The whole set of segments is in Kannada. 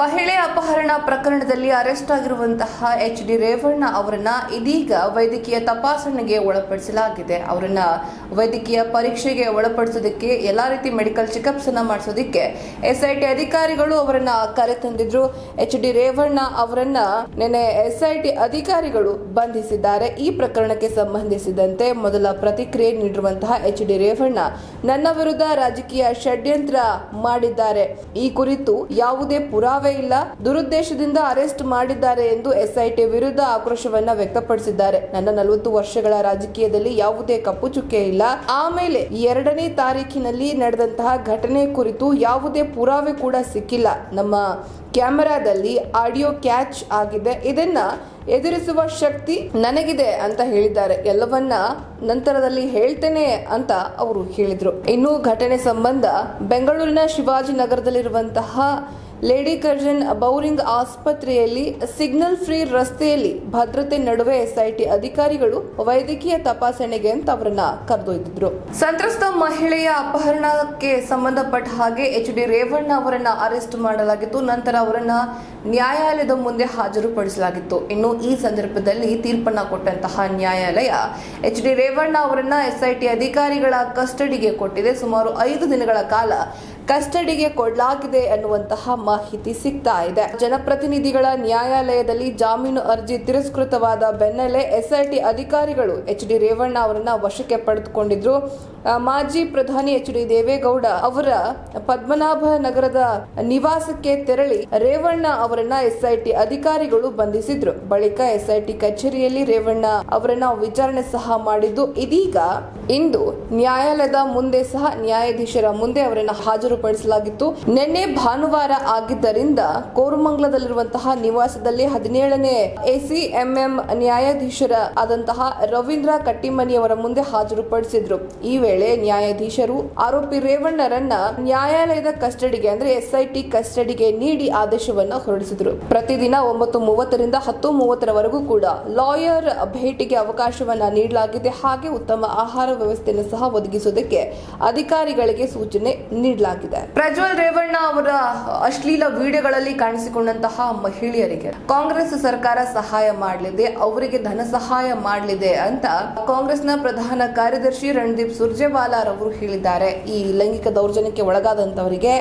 ಮಹಿಳೆ ಅಪಹರಣ ಪ್ರಕರಣದಲ್ಲಿ ಅರೆಸ್ಟ್ ಆಗಿರುವಂತಹ ಎಚ್ ಡಿ ರೇವಣ್ಣ ಅವರನ್ನ ಇದೀಗ ವೈದ್ಯಕೀಯ ತಪಾಸಣೆಗೆ ಒಳಪಡಿಸಲಾಗಿದೆ. ಅವರನ್ನ ವೈದ್ಯಕೀಯ ಪರೀಕ್ಷೆಗೆ ಒಳಪಡಿಸೋದಕ್ಕೆ ಎಲ್ಲಾ ರೀತಿ ಮೆಡಿಕಲ್ ಚೆಕಪ್ಸ್ ಅನ್ನ ಮಾಡಿಸೋದಕ್ಕೆ ಎಸ್ಐಟಿ ಅಧಿಕಾರಿಗಳು ಅವರನ್ನ ಕರೆತಂದಿದ್ರು ಎಚ್ ಡಿ ರೇವಣ್ಣ ಅವರನ್ನ ನಿನ್ನೆ ಎಸ್ಐಟಿ ಅಧಿಕಾರಿಗಳು ಬಂಧಿಸಿದ್ದಾರೆ. ಈ ಪ್ರಕರಣಕ್ಕೆ ಸಂಬಂಧಿಸಿದಂತೆ ಮೊದಲ ಪ್ರತಿಕ್ರಿಯೆ ನೀಡಿರುವಂತಹ ಎಚ್ ಡಿ ರೇವಣ್ಣ ನನ್ನ ವಿರುದ್ಧ ರಾಜಕೀಯ ಷಡ್ಯಂತ್ರ ಮಾಡಿದ್ದಾರೆ. ಈ ಕುರಿತು ಯಾವುದೇ ಪುರಾವೆ ಇಲ್ಲ. ದುರುದ್ದೇಶದಿಂದ ಅರೆಸ್ಟ್ ಮಾಡಿದ್ದಾರೆ ಎಂದು ಎಸ್ಐಟಿ ವಿರುದ್ಧ ಆಕ್ರೋಶವನ್ನ ವ್ಯಕ್ತಪಡಿಸಿದ್ದಾರೆ. ನನ್ನ ನಲವತ್ತು ವರ್ಷಗಳ ರಾಜಕೀಯದಲ್ಲಿ ಯಾವುದೇ ಕಪ್ಪು ಚುಕ್ಕೆ ಇಲ್ಲ. ಆಮೇಲೆ ಎರಡನೇ ತಾರೀಕಿನಲ್ಲಿ ನಡೆದಂತಹ ಘಟನೆ ಕುರಿತು ಯಾವುದೇ ಪುರಾವೆ ಕೂಡ ಸಿಕ್ಕಿಲ್ಲ. ನಮ್ಮ ಕ್ಯಾಮೆರಾದಲ್ಲಿ ಆಡಿಯೋ ಕ್ಯಾಚ್ ಆಗಿದೆ. ಇದನ್ನ ಎದುರಿಸುವ ಶಕ್ತಿ ನನಗಿದೆ ಅಂತ ಹೇಳಿದ್ದಾರೆ. ಎಲ್ಲವನ್ನ ನಂತರದಲ್ಲಿ ಹೇಳ್ತೇನೆ ಅಂತ ಅವರು ಹೇಳಿದ್ರು. ಇನ್ನು ಘಟನೆ ಸಂಬಂಧ ಬೆಂಗಳೂರಿನ ಶಿವಾಜಿನಗರದಲ್ಲಿರುವಂತಹ ಲೇಡಿ ಕರ್ಜನ್ ಬೌರಿಂಗ್ ಆಸ್ಪತ್ರೆಯಲ್ಲಿ ಸಿಗ್ನಲ್ ಫ್ರೀ ರಸ್ತೆಯಲ್ಲಿ ಭದ್ರತೆ ನಡುವೆ ಎಸ್ಐಟಿ ಅಧಿಕಾರಿಗಳು ವೈದ್ಯಕೀಯ ತಪಾಸಣೆಗೆ ಅಂತ ಅವರನ್ನ ಕರೆದೊಯ್ದಿದ್ರು. ಸಂತ್ರಸ್ತ ಮಹಿಳೆಯ ಅಪಹರಣಕ್ಕೆ ಸಂಬಂಧಪಟ್ಟ ಹಾಗೆ ಎಚ್ ಡಿ ರೇವಣ್ಣ ಅವರನ್ನ ಅರೆಸ್ಟ್ ಮಾಡಲಾಗಿತ್ತು. ನಂತರ ಅವರನ್ನ ನ್ಯಾಯಾಲಯದ ಮುಂದೆ ಹಾಜರುಪಡಿಸಲಾಗಿತ್ತು. ಇನ್ನು ಈ ಸಂದರ್ಭದಲ್ಲಿ ತೀರ್ಪನ್ನ ಕೊಟ್ಟಂತಹ ನ್ಯಾಯಾಲಯ ಎಚ್ ಡಿ ರೇವಣ್ಣ ಅವರನ್ನ ಎಸ್ಐಟಿ ಅಧಿಕಾರಿಗಳ ಕಸ್ಟಡಿಗೆ ಕೊಟ್ಟಿದೆ. ಸುಮಾರು ಐದು ದಿನಗಳ ಕಾಲ ಕಸ್ಟಡಿಗೆ ಕೊಡಲಾಗಿದೆ ಅನ್ನುವಂತಹ ಮಾಹಿತಿ ಸಿಗ್ತಾ ಇದೆ. ಜನಪ್ರತಿನಿಧಿಗಳ ನ್ಯಾಯಾಲಯದಲ್ಲಿ ಜಾಮೀನು ಅರ್ಜಿ ತಿರಸ್ಕೃತವಾದ ಬೆನ್ನಲ್ಲೇ ಎಸ್ಐಟಿ ಅಧಿಕಾರಿಗಳು ಎಚ್ ಡಿ ರೇವಣ್ಣ ಅವರನ್ನ ವಶಕ್ಕೆ ಪಡೆದುಕೊಂಡಿದ್ರು. ಮಾಜಿ ಪ್ರಧಾನಿ ಎಚ್ ಡಿ ದೇವೇಗೌಡ ಅವರ ಪದ್ಮನಾಭ ನಗರದ ನಿವಾಸಕ್ಕೆ ತೆರಳಿ ರೇವಣ್ಣ ಅವರನ್ನ ಎಸ್ಐಟಿ ಅಧಿಕಾರಿಗಳು ಬಂಧಿಸಿದ್ರು. ಬಳಿಕ ಎಸ್ಐಟಿ ಕಚೇರಿಯಲ್ಲಿ ರೇವಣ್ಣ ಅವರನ್ನ ವಿಚಾರಣೆ ಸಹ ಮಾಡಿದ್ದು. ಇದೀಗ ಇಂದು ನ್ಯಾಯಾಲಯದ ಮುಂದೆ ಸಹ ನ್ಯಾಯಾಧೀಶರ ಮುಂದೆ ಅವರನ್ನ ಹಾಜರುಪಡಿಸಲಾಗಿತ್ತು ನಿನ್ನೆ ಭಾನುವಾರ ಆಗಿದ್ದರಿಂದ ಕೋರಮಂಗಲದಲ್ಲಿರುವಂತಹ ನಿವಾಸದಲ್ಲಿ ಹದಿನೇಳನೇ ಎಸಿಎಂಎಂ ನ್ಯಾಯಾಧೀಶರ ಆದಂತಹ ರವೀಂದ್ರ ಕಟ್ಟಿಮನಿಯವರ ಮುಂದೆ ಹಾಜರುಪಡಿಸಿದ್ರು. ಈ ವೇಳೆ ನ್ಯಾಯಾಧೀಶರು ಆರೋಪಿ ರೇವಣ್ಣರನ್ನ ನ್ಯಾಯಾಲಯದ ಕಸ್ಟಡಿಗೆ, ಅಂದ್ರೆ ಎಸ್ಐಟಿ ಕಸ್ಟಡಿಗೆ ನೀಡಿ ಆದೇಶವನ್ನ ಹೊರಡಿಸಿದ್ರು. ಪ್ರತಿದಿನ ಒಂಬತ್ತು ಮೂವತ್ತರಿಂದ ಹತ್ತು ಮೂವತ್ತರವರೆಗೂ ಕೂಡ ಲಾಯರ್ ಭೇಟಿಗೆ ಅವಕಾಶವನ್ನ ನೀಡಲಾಗಿದೆ. ಹಾಗೆ ಉತ್ತಮ ಆಹಾರ ವ್ಯವಸ್ಥೆಯನ್ನು ಸಹ ಒದಗಿಸುವುದಕ್ಕೆ ಅಧಿಕಾರಿಗಳಿಗೆ ಸೂಚನೆ ನೀಡಲಾಗಿದೆ. ಪ್ರಜ್ವಲ್ ರೇವಣ್ಣ ಅವರ ಅಶ್ಲೀಲ ವಿಡಿಯೋಗಳಲ್ಲಿ ಕಾಣಿಸಿಕೊಂಡಂತಹ ಮಹಿಳೆಯರಿಗೆ ಕಾಂಗ್ರೆಸ್ ಸರ್ಕಾರ ಸಹಾಯ ಮಾಡಲಿದೆ, ಅವರಿಗೆ ಧನ ಸಹಾಯ ಮಾಡಲಿದೆ ಅಂತ ಕಾಂಗ್ರೆಸ್ನ ಪ್ರಧಾನ ಕಾರ್ಯದರ್ಶಿ ರಣದೀಪ್ ಸುರ್ಜೇವಾಲಾರ್ ಅವರು ಹೇಳಿದ್ದಾರೆ. ಈ ಲೈಂಗಿಕ ದೌರ್ಜನ್ಯಕ್ಕೆ ಒಳಗಾದಂತವರಿಗೆ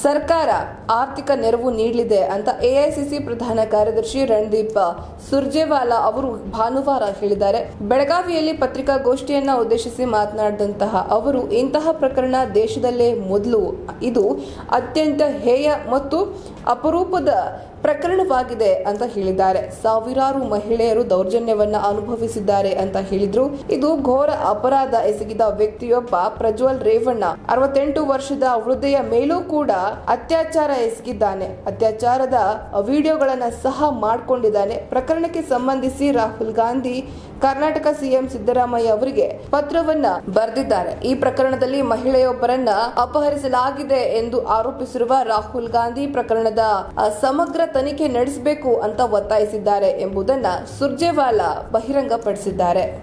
ಸರ್ಕಾರ ಆರ್ಥಿಕ ನೆರವು ನೀಡಲಿದೆ ಅಂತ ಎಐಸಿಸಿ ಪ್ರಧಾನ ಕಾರ್ಯದರ್ಶಿ ರಣದೀಪ್ ಸುರ್ಜೇವಾಲಾ ಅವರು ಭಾನುವಾರ ಹೇಳಿದ್ದಾರೆ. ಬೆಳಗಾವಿಯಲ್ಲಿ ಪತ್ರಿಕಾಗೋಷ್ಠಿಯನ್ನ ಉದ್ದೇಶಿಸಿ ಮಾತನಾಡಿದಂತಹ ಅವರು, ಇಂತಹ ಪ್ರಕರಣ ದೇಶದಲ್ಲೇ ಮೊದಲು, ಇದು ಅತ್ಯಂತ ಹೇಯ ಮತ್ತು ಅಪರೂಪದ ಪ್ರಕರಣವಾಗಿದೆ ಅಂತ ಹೇಳಿದ್ದಾರೆ. ಸಾವಿರಾರು ಮಹಿಳೆಯರು ದೌರ್ಜನ್ಯವನ್ನ ಅನುಭವಿಸಿದ್ದಾರೆ ಅಂತ ಹೇಳಿದ್ರು. ಇದು ಘೋರ ಅಪರಾಧ ಎಸಗಿದ ವ್ಯಕ್ತಿಯೊಬ್ಬ ಪ್ರಜ್ವಲ್ ರೇವಣ್ಣ. ಅರವತ್ತೆಂಟು ವರ್ಷದ ವೃದ್ಧೆಯ ಮೇಲೂ ಕೂಡ ಅತ್ಯಾಚಾರ ಎಸಗಿದ್ದಾನೆ. ಅತ್ಯಾಚಾರದ ವಿಡಿಯೋಗಳನ್ನು ಸಹ ಮಾಡಿಕೊಂಡಿದ್ದಾನೆ. ಪ್ರಕರಣಕ್ಕೆ ಸಂಬಂಧಿಸಿ ರಾಹುಲ್ ಗಾಂಧಿ, ಕರ್ನಾಟಕ ಸಿಎಂ ಸಿದ್ದರಾಮಯ್ಯ ಅವರಿಗೆ ಪತ್ರವನ್ನ ಬರೆದಿದ್ದಾರೆ. ಈ ಪ್ರಕರಣದಲ್ಲಿ ಮಹಿಳೆಯೊಬ್ಬರನ್ನ ಅಪಹರಿಸಲಾಗಿದೆ ಎಂದು ಆರೋಪಿಸಿರುವ ರಾಹುಲ್ ಗಾಂಧಿ ಪ್ರಕರಣದ ಸಮಗ್ರ ತನಿಖೆ ನಡೆಸಬೇಕು ಅಂತ ಒತ್ತಾಯಿಸಿದ್ದಾರೆ ಎಂಬುದನ್ನ ಸುರ್ಜೇವಾಲಾ ಬಹಿರಂಗಪಡಿಸಿದ್ದಾರೆ.